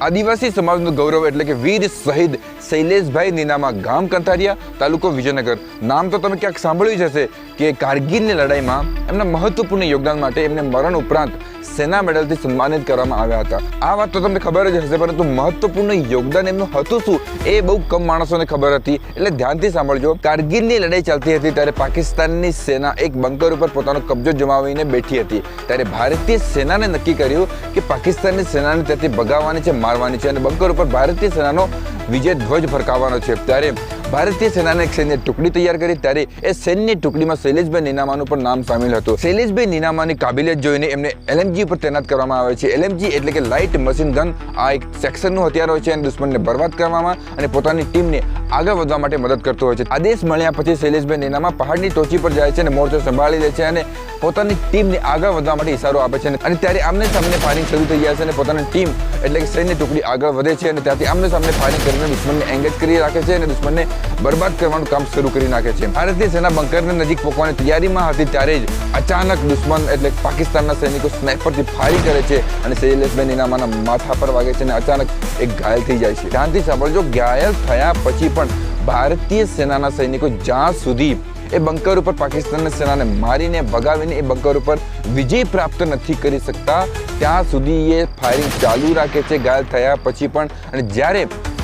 આદિવાસી સમાજનું ગૌરવ એટલે કે વીર શહીદ શૈલેષભાઈ નીનામા ગામ કંથારિયા તાલુકો વિજયનગર. નામ તો તમે ક્યાંક સાંભળ્યું જ હશે કે કારગિલની લડાઈમાં એમના મહત્વપૂર્ણ યોગદાન માટે એમને મરણ ઉપરાંત સેના મેડલથી સન્માનિત કરવામાં આવ્યા હતા. આ વાત તો તમને ખબર જ હશે, પરંતુ મહત્વપૂર્ણ યોગદાન એમનું હતું શું? એ બહુ કમ માણસોને ખબર હતી. એટલે ધ્યાનથી સાંભળજો, કારગિલની લડાઈ ચાલતી હતી ત્યારે પાકિસ્તાનની સેના એક બંકર ઉપર પોતાનો કબજો જમાવીને બેઠી હતી. ત્યારે ભારતીય સેનાને નક્કી કર્યું કે પાકિસ્તાનની સેનાને ત્યાંથી ભગાવવાની છે, મારવાની છે અને બંકર ઉપર ભારતીય સેનાનો વિજય ધ્વજ ફરકાવવાનો છે. ત્યારે ભારતીય સેનાને એક સૈન્ય ટુકડી તૈયાર કરી ત્યારે એ સૈન્ય ટુકડીમાં શૈલેષભાઈ નીનામાનું પણ નામ સામેલ હતું. શૈલેષભાઈ નીનામાની કાબિલિયત જોઈને એમને એલએમજી પર તૈનાત કરવામાં આવે છે. એલએમજી એટલે કે લાઇટ મશીન ગન આ એક સેક્શનનું હથિયાર હોય છે અને દુશ્મનને બરબાદ કરવામાં અને પોતાની ટીમને આગળ વધવા માટે મદદ કરતો હોય છે. આદેશ મળ્યા પછી શૈલેષભાઈ નીનામા પહાડની ટોચી પર જાય છે અને મોરચો સંભાળી લે છે અને પોતાની ટીમને આગળ વધવા માટે ઇશારો આપે છે. અને ત્યારે આમને સામને ફાયરિંગ શરૂ થઈ જાય છે અને પોતાની ટીમ એટલે કે સૈન્ય ટુકડી આગળ વધે છે અને ત્યાંથી આમને સામને ફાયરિંગ કરીને દુશ્મનને એંગેજ કરી રાખે છે અને દુશ્મનને બરબાદ કરવાનું કામ શરૂ કરી નાખે છે. ભારતીય સેના બંકરની નજીક પહોંચવાની તૈયારીમાં હતી ત્યારે જ અચાનક દુશ્મન એટલે પાકિસ્તાનના સૈનિકો સ્નાઇપરથી ફાયરિંગ કરે છે અને શૈલેષભાઈ નીનામાના માથા પર વાગે છે અને અચાનક એક ઘાયલ થઈ જાય છે. ધ્યાનથી સાંભળજો, ઘાયલ થયા પછી પણ ભારતીય સેનાના સૈનિકો જ્યાં સુધી એ બંકર ઉપર પાકિસ્તાનની સેનાને મારીને ભગાવીને એ બંકર ઉપર વિજય પ્રાપ્ત નથી કરી શકતા, ત્યાં સુધી એ ફાયરિંગ ચાલુ રાખે છે, ઘાયલ થયા પછી પણ. અને જ્યારે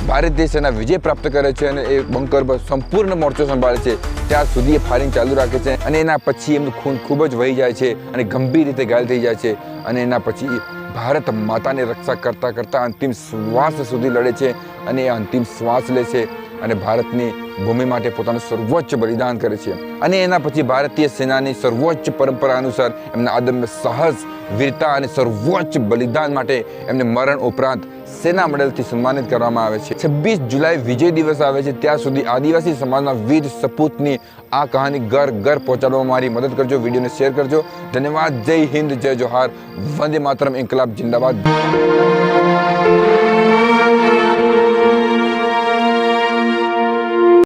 ભારતીય એના વિજય પ્રાપ્ત કરે છે અને એ બંકર પર સંપૂર્ણ મોરચો સંભાળે છે. ત્યાં સુધી એ ફાયરિંગ ચાલુ રાખે છે અને એના પછી એમનું ખૂન ખૂબ જ વહી જાય છે અને ગંભીર રીતે ઘાયલ થઈ જાય છે અને એના પછી ભારત માતાની રક્ષા કરતાં કરતાં અંતિમ શ્વાસ સુધી લડે છે અને એ અંતિમ શ્વાસ લે છે. અને ભારતની ભૂમિ માટે પોતાનું સર્વોચ્ચ બલિદાન કરે છે. અને એના પછી ભારતીય સેનાની સર્વોચ્ચ પરંપરા અનુસાર એમના અદમ્ય સાહસ, વીરતા અને સર્વોચ્ચ બલિદાન માટે એમને મરણ ઉપરાંત સેના મેડલથી સન્માનિત કરવામાં આવે છે. છવ્વીસ જુલાઈ વિજય દિવસ આવે છે. ત્યાં સુધી આદિવાસી સમાજના વીર સપૂતની આ કહાની ઘર ઘર પહોંચાડવામાં મારી મદદ કરજો. વિડીયોને શેર કરજો. ધન્યવાદ. જય હિન્દ. જય જોહાર. વંદે માતરમ. ઇન્કલાબ. જિંદાબાદ.